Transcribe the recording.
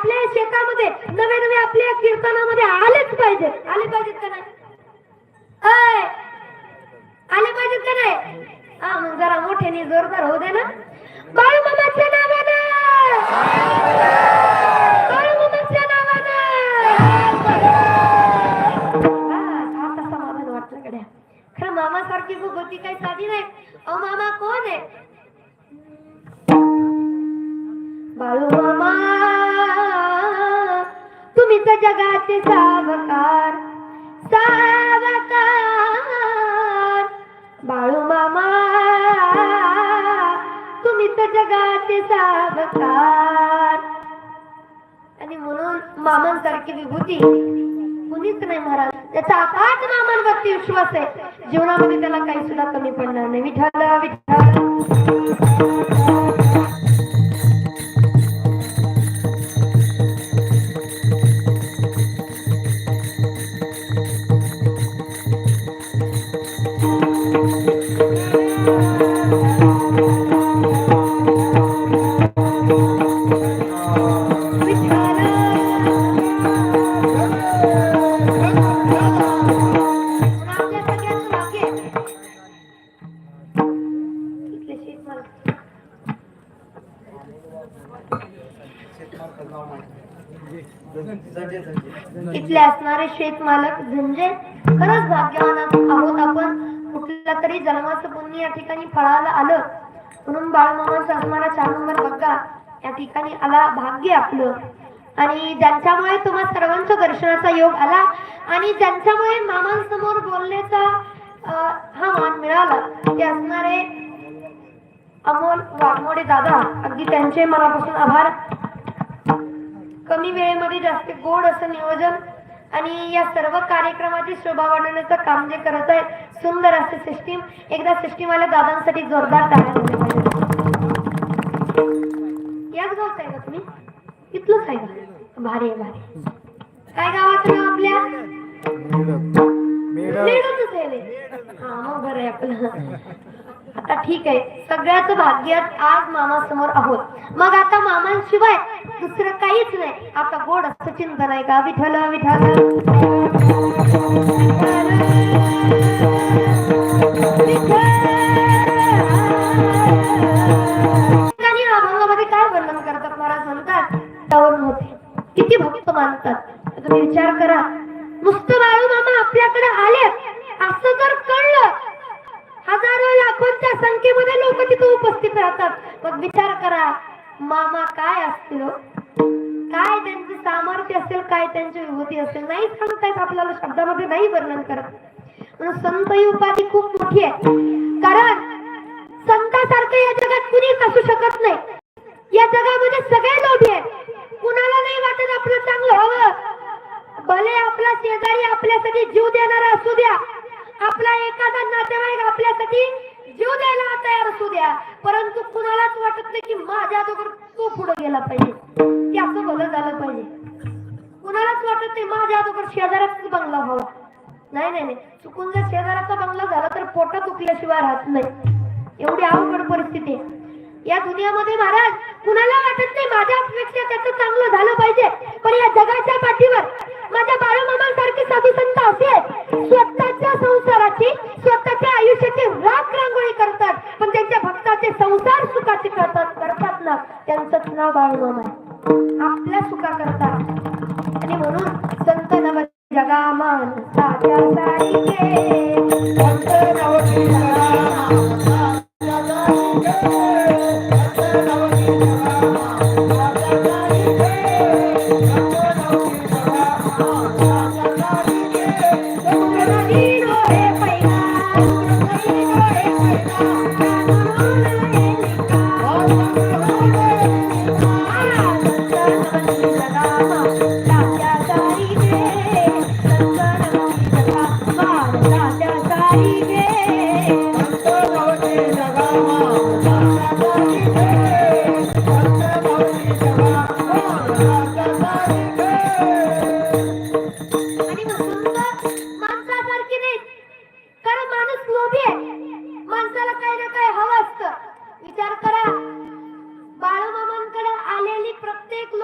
आपल्या शेतामध्ये नवे नवे आपल्या कीर्तनामध्ये आलेच पाहिजे. आले पाहिजेत का नाही? आले पाहिजेत का नाही? हा मग जरा मोठ्याने जोरदार होऊ दे ना. बाळूमामाच्या नावानं! बाळूमामाच्या नावानं! आता समाधान वाटलं गड्या. खरं मामासारखी भूगोती काही साधी नाही. अहो मामा कोण आहे? बाळू मामा जगाचे सावकार सावकार. बाळू मामा तुम्ही तर जगाचे सावकार. आणि म्हणून मामांसारखी विभूती कुणीच नाही महाराज. त्याचा अफाट मामांवरती विश्वास आहे. जीवनामध्ये त्याला काही सुद्धा कमी पडणार नाही. विठाला विठाला इथले असणारे शेतमालक म्हणजे खरंच भाग्यवान आहोत आपण. कुठल्या तरी जन्माचं पुण्य या ठिकाणी फळाला आलं. म्हणून बाळमामाचा असणारा चार नंबर बघा. या ठिकाणी आला भाग्य आपलं. आणि ज्यांच्यामुळे तुम्हा सर्वांच्या दर्शनाचा योग आला आणि ज्यांच्यामुळे मामांसमोर बोलण्याचा हा मान मिळाला ते असणारे अमोल वाघमोडे दादा. अगदी त्यांचे मनापासून आभार. कमी वेळेमध्ये जास्त गोड असं नियोजन आणि या सर्व कार्यक्रमाची शोभा वाढवण्याचं काम जे करत आहे सुंदर असे सिस्टीम एकदा सिस्टीम आल्या दादांसाठी जोरदार. याच गावचं आहे का तुम्ही? इथलंच आहे का? भारी आहे भारी काय गावाचं नाव आपल्या. हा मग बरं आहे आपलं. आता ठीक आहे. सगळ्याच भाग्यात आज मामा समोर आहोत. मग आता मामांशिवाय दुसरं काहीच नाही. आता गोड असं चिंतन का विठ्ठल विठ्ठल. अभंगामध्ये काय वर्णन करतात महाराज म्हणतात? होते किती भक्त मानतात? तुम्ही विचार करा. नुसतं बाळू मामा आपल्याकडे आले असं जर कळलं हजारो लाखोंच्या संख्येमध्ये लोक तिथे उपस्थित राहतात. मग विचार करा मामा काय असतील हो? काय त्यांचे सामर्थ्य असेल काय त्यांची विभूती असेल नाही सांगतायत आपल्याला शब्दामध्ये नाही वर्णन करत. म्हणून संत ही उपाधी खूप मोठी आहे. कारण संतासारखं या जगात कुणीच असू शकत नाही. या जगामध्ये सगळे लोभी आहेत. कुणाला नाही वाटत आपलं चांगलं हवं. भले आपला शेजारी आपल्यासाठी जीव देणारा असू द्या. आपला एखादा नातेवाईक आपल्यासाठी जीव द्यायला तयार असू द्या. परंतु कुणालाच वाटत नाही की माझ्या अगोदर तो पुढे गेला पाहिजे. की असं भलं झालं पाहिजे. कुणालाच वाटत नाही माझ्या अगोदर शेजाराचाच बंगला व्हावा. नाही नाही नाही. चुकून जर शेजाराचा बंगला झाला तर पोट दुखल्याशिवाय राहत नाही. एवढी अवघड परिस्थिती या दुनियामध्ये महाराज कुणाला वाटत नाही माझ्यापेक्षा त्याचं चांगलं झालं पाहिजे. पण या जगाच्या पाठीवर माझ्या बाळमामांसारखे साधू संत असे आहेत, संसार सुखाचे करतात करतात ना. त्यांचंच नाव बाळूमाम आहे. आपल्या सुखा करतात. आणि म्हणून संत नव जगामान साध्या सारी शक्य नाही? कारण माणूस लोभी आहे. माणसाला काही ना काही हवं असतं. विचार करा. बाळूमामांकडे आलेली प्रत्येक